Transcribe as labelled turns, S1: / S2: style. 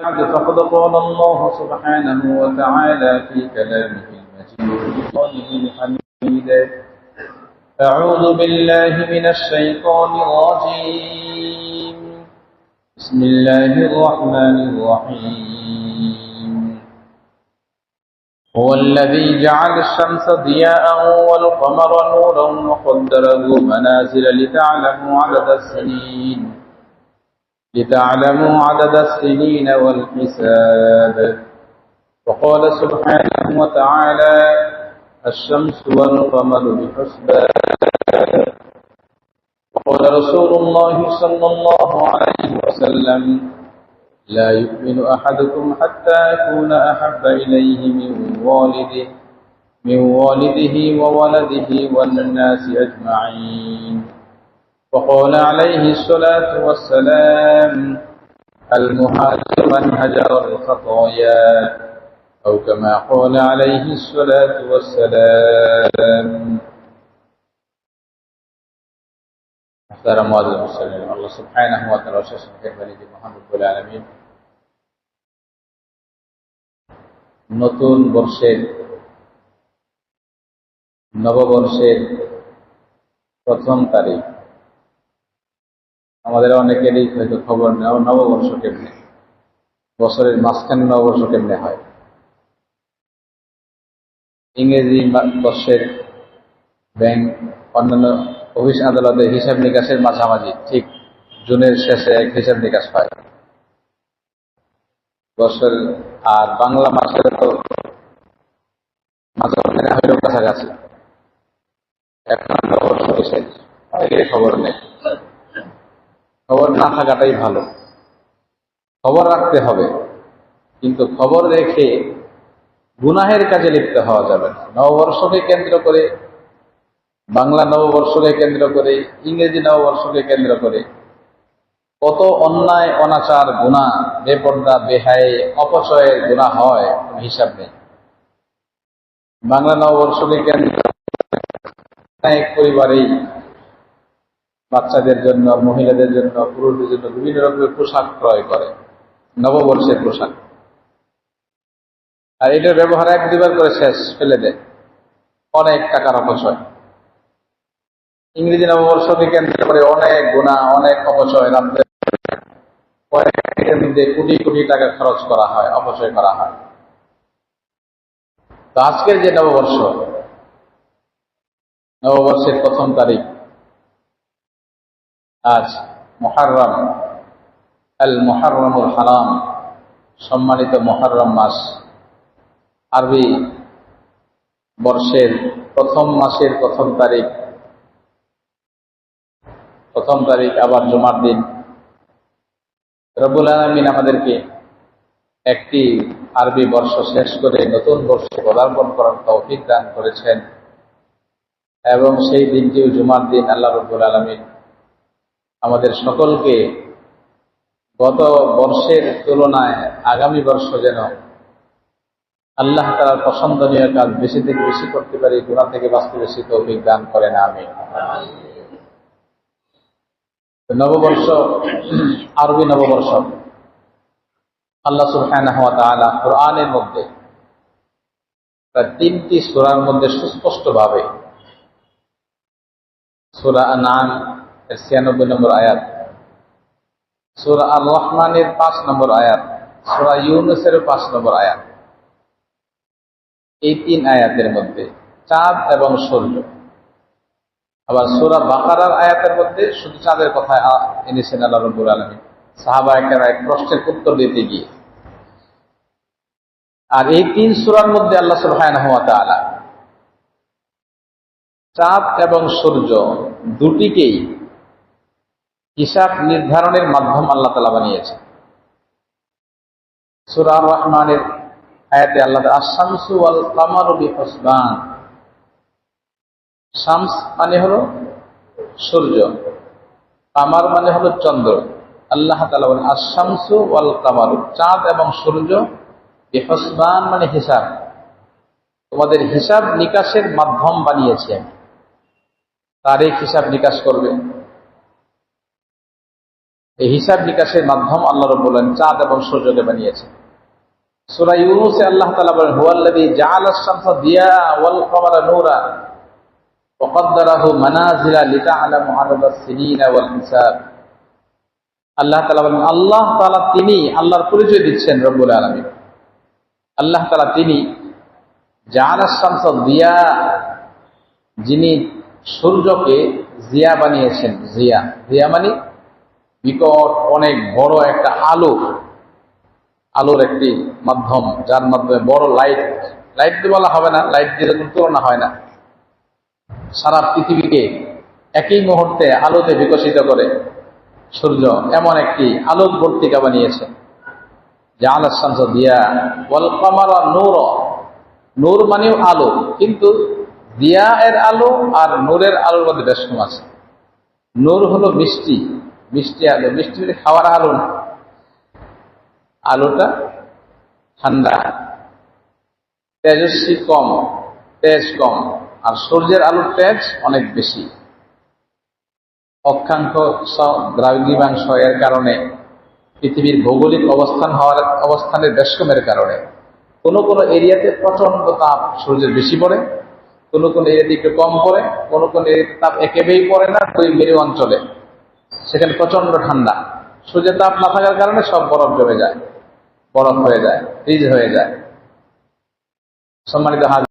S1: فقد قال الله سبحانه وتعالى في كلامه المجيد. الحميد أعوذ بالله من الشيطان الرجيم. بسم الله الرحمن الرحيم. هو الذي جعل الشمس ضياء والقمر نورا وقدره منازل لتعلموا عدد السنين. لتعلموا عدد السنين والحساب. وقال سبحانه وتعالى الشمس والقمر بحسبان. وقال رسول الله صلى الله عليه وسلم لا يؤمن أحدكم حتى يكون أحب إليه من والده من والده وولده والناس أجمعين. وقال عليه الصلاة والسلام المهاجر من هجر الخطايا أو كما قال عليه الصلاة والسلام محترم معاذ المسلمين الله سبحانه وتعالى وشاشة كيف محمد العالمين নতুন বর্ষের নববর্ষের প্রথম তারিখ আমাদের অনেকেরই হয়তো খবর নেওয়া নববর্ষ কেমনে? বছরের মাঝখানে নববর্ষ কেমনে হয়? ইংরেজি বর্ষের ব্যাংক অন্যান্য অফিস আদালতে হিসাব নিকাশের মাঝামাঝি, ঠিক জুনের শেষে এক হিসাব নিকাশ হয়। বছর আর বাংলা মাসের তো মাঝামাঝি কাছাকাছি। এখন নববর্ষ খবর নেই। খবর না থাকাটাই ভালো। খবর রাখতে হবে, কিন্তু খবর রেখে গুনাহের কাজে লিপ্ত হওয়া যাবে না। নববর্ষকে কেন্দ্র করে, বাংলা নববর্ষকে কেন্দ্র করে, ইংরেজি নববর্ষকে কেন্দ্র করে কত অন্যায়, অনাচার গুণা বেপর্দা, বেহায়, অপচয়ের গুণা হয় হিসাব নেই। বাংলা নববর্ষকে কেন্দ্র এক পরিবারেই বাচ্চাদের জন্য, মহিলাদের জন্য, পুরুষদের জন্য বিভিন্ন রকমের পোশাক ক্রয় করে। নববর্ষের পোশাক। আর এটার ব্যবহার এক দুবার করে শেষ, ফেলে দেয়। অনেক টাকার অপচয়। ইংরেজি নববর্ষকে কেন্দ্র করে অনেক গুণা, অনেক অপচয় রাত্রে। মধ্যে কোটি কোটি টাকা খরচ করা হয়, অপচয় করা হয়। তো আজকের যে নববর্ষ, নববর্ষের প্রথম তারিখ আজ মহারম আল মহারমুল হারাম, সম্মানিত মহারম মাস। আরবি বর্ষের প্রথম মাসের প্রথম তারিখ। প্রথম তারিখ আবার জুমার দিন। রবুল আলমিন আমাদেরকে একটি আরবি বর্ষ শেষ করে নতুন বর্ষে পদার্পণ করার তৌফিক দান করেছেন। এবং সেই দিনটিও জুমার দিন, আল্লাহ রবুল আলমিন আমাদের সকলকে গত বর্ষের তুলনায় আগামী বর্ষ যেন আল্লাহ তালার পছন্দনীয় কাজ বেশি থেকে বেশি করতে পারি গুণা থেকে বাঁচতে বেশি তৌফিক দান করেন আমি নববর্ষ, আরবি নববর্ষ। আল্লাহ সুলহান কোরআনের মধ্যে প্রায় তিনটি সুরার মধ্যে সুস্পষ্টভাবে সুরা এর ছিয়ানব্বই নম্বর আয়াত। সুরা আল রহমানের পাঁচ নম্বর আয়াত, সুরা ইউনুসের পাঁচ নম্বর আয়াত। এই তিন আয়াতের মধ্যে চাঁদ এবং সূর্য। আবার সুরা বাকারার আয়াতের মধ্যে শুধু চাঁদের কথা এনেছেন আল্লাহ রব্বুল আলমী সাহাবা একটা এক প্রশ্নের উত্তর দিতে গিয়ে। আর এই তিন সুরার মধ্যে আল্লাহ সুলহান চাঁদ এবং সূর্য দুটিকেই হিসাব নির্ধারণের মাধ্যম আল্লাহ তালা বানিয়েছে। সুরার রহমানের আয়াতে আল্লাহ আশামসু আল কামারবি হসবান শামস মানে হলো সূর্য, কামার মানে হলো চন্দ্র। আল্লাহ তালা বলেন আশামসু ওয়াল কামারু, চাঁদ এবং সূর্য বেহসবান মানে হিসাব। তোমাদের হিসাব নিকাশের মাধ্যম বানিয়েছে তারিখ হিসাব নিকাশ করবে। এই হিসাব নিকাশের মাধ্যম আল্লাহ রবুল্লাহ চাঁদ এবং সূর্যকে বানিয়েছে সুরা ইউনুসে আল্লাহ তালা বলেন হুয়াল্লাযী জাআলা আশ-শামসা দিয়া ওয়াল কমারা নূরা وقدره منازل لتعلموا عدد السنين والحساب আল্লাহ তাআলা বলেন আল্লাহ তাআলা তিনি আল্লাহর পরিচয় দিচ্ছেন রব্বুল আলামিন আল্লাহ তাআলা তিনি জাআলা আশ-শামসা দিয়া যিনি সূর্যকে জিয়া বানিয়েছেন জিয়া জিয়া মানে বিকট অনেক বড় একটা আলো, আলোর একটি মাধ্যম, যার মাধ্যমে বড় লাইট লাইট দিয়ে বলা হবে না লাইট দিয়ে কোনো তুলনা হয় না। সারা পৃথিবীকে একই মুহূর্তে আলোতে বিকশিত করে সূর্য এমন একটি আলোক বর্তিকা বানিয়েছে, যে আলাস দিয়া, ওয়াল কামার নূর নূর মানেও আলো, কিন্তু দিয়া এর আলো আর নূরের আলোর মধ্যে বেশ কম আছে। নূর হলো মিষ্টি মিষ্টি আলো। মিষ্টি খাওয়ার আলো না। আলোটা ঠান্ডা। তেজস্বী কম, তেজ কম। আর সূর্যের আলোর তেজ অনেক বেশি। অক্ষাংশ দ্রাঘিমাংশ এর কারণে পৃথিবীর ভৌগোলিক অবস্থান হওয়ার অবস্থানের বেশকমের কারণে। কোন কোন এরিয়াতে প্রচণ্ড তাপ সূর্যের বেশি পড়ে, কোন কোন এরিয়াতে একটু কম পড়ে, কোন কোন এরিয়াতে তাপ একেবারেই পড়ে না দুই মেরু অঞ্চলে সেখানে প্রচণ্ড ঠান্ডা। সূর্যের তাপ না থাকার কারণে সব বরফ জমে যায়। বরফ হয়ে যায় ফ্রিজ হয়ে যায়। সম্মানিত হাজ